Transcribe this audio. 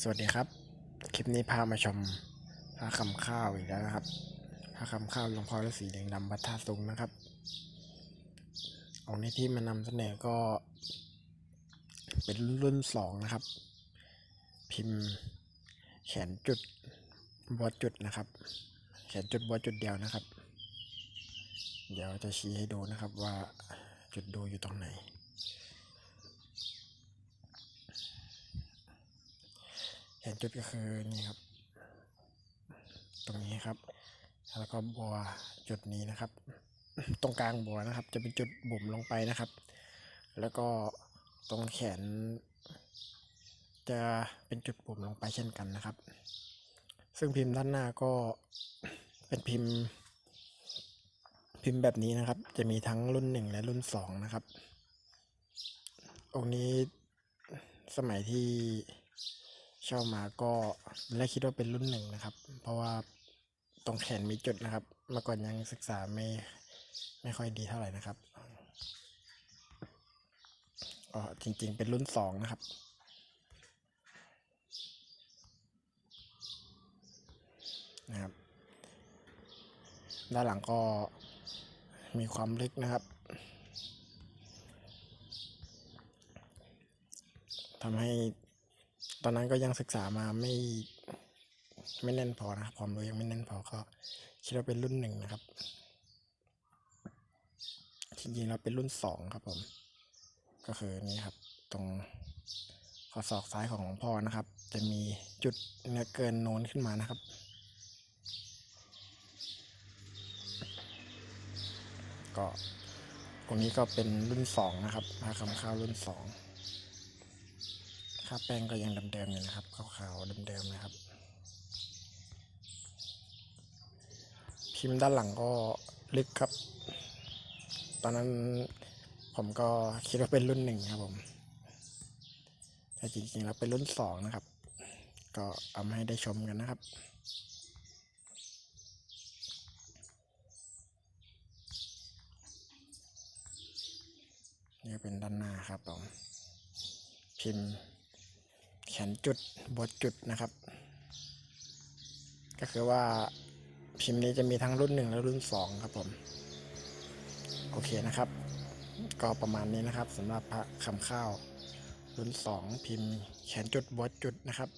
สวัสดีครับ คลิปนี้พามาชมพระคำข้าวอีกแล้วนะครับพระคำข้าวหลวงพ่อฤาษีแดงดำวัดท่าซุงนะครับองค์นี้ที่มานำเสนอก็ เป็นรุ่นสองนะครับ พิมพ์แขนจุดบอจุดนะครับ แขนจุดบอจุดเดียวนะครับ เดี๋ยวจะชี้ให้ดูนะครับว่าจุดดูอยู่ตรงไหน แขนจุดก็คือนี่ครับ ตรงนี้ครับ แล้วก็บัวจุดนี้นะครับ ตรงกลางบัวนะครับ จะเป็นจุดบุ๋มลงไปนะครับ แล้วก็ตรงแขน จะเป็นจุดบุ๋มลงไปเช่นกันนะครับ ซึ่งพิมพ์ด้านหน้าก็เป็นพิมพ์ พิมพ์แบบนี้นะครับ จะมีทั้งรุ่นหนึ่งและรุ่นสองนะครับองค์นี้สมัยที่ เช่ามาก็แรกคิดว่าเป็นรุ่นหนึ่งนะครับ เพราะว่าตรงแขนมีจุดนะครับ เมื่อก่อนยังศึกษาไม่ไม่ค่อยดีเท่าไหร่นะครับก็จริงๆเป็นรุ่นสองนะครับนะครับ ด้านหลังก็มีความลึกนะครับทำให้ อนนั้นก็ยังศึกษามาไม่ไม่แน่นพอนะครับความรู้ยังไม่แน่นพอก็คิดว่าเป็นรุ่นหนึ่งนะครับจริงๆเราเป็นรุ่นสองครับผม ก็คือนี่ครับ ตรงข้อศอกซ้ายของหลวงพ่อนะครับ จะมีจุดเนื้อเกินโน้นขึ้นมานะครับ ก็ตรงนี้ก็เป็นรุ่นสองนะครับพาคำข้าวรุ่นสอง ค่าแป้งก็ยังเดิมๆอยู่นะครับ ขาวๆเดิมๆนะครับ พิมพ์ด้านหลังก็ลึกครับ ตอนนั้นผมก็คิดว่าเป็นรุ่นหนึ่งครับผม แต่จริงๆแล้วเป็นรุ่นสองนะครับ ก็เอามาให้ได้ชมกันนะครับนี่เป็นด้านหน้าครับผมพิมพ์ ขนจุดบทจุดนะครับ ก็คือว่าพิมพ์นี้จะมีทั้งรุ่นหนึ่งและรุ่นสองครับผม โอเคนะครับ ก็ประมาณนี้นะครับสำหรับพระคำข้าว รุ่นสองพิมพ์แขนจุดบทจุดนะครับ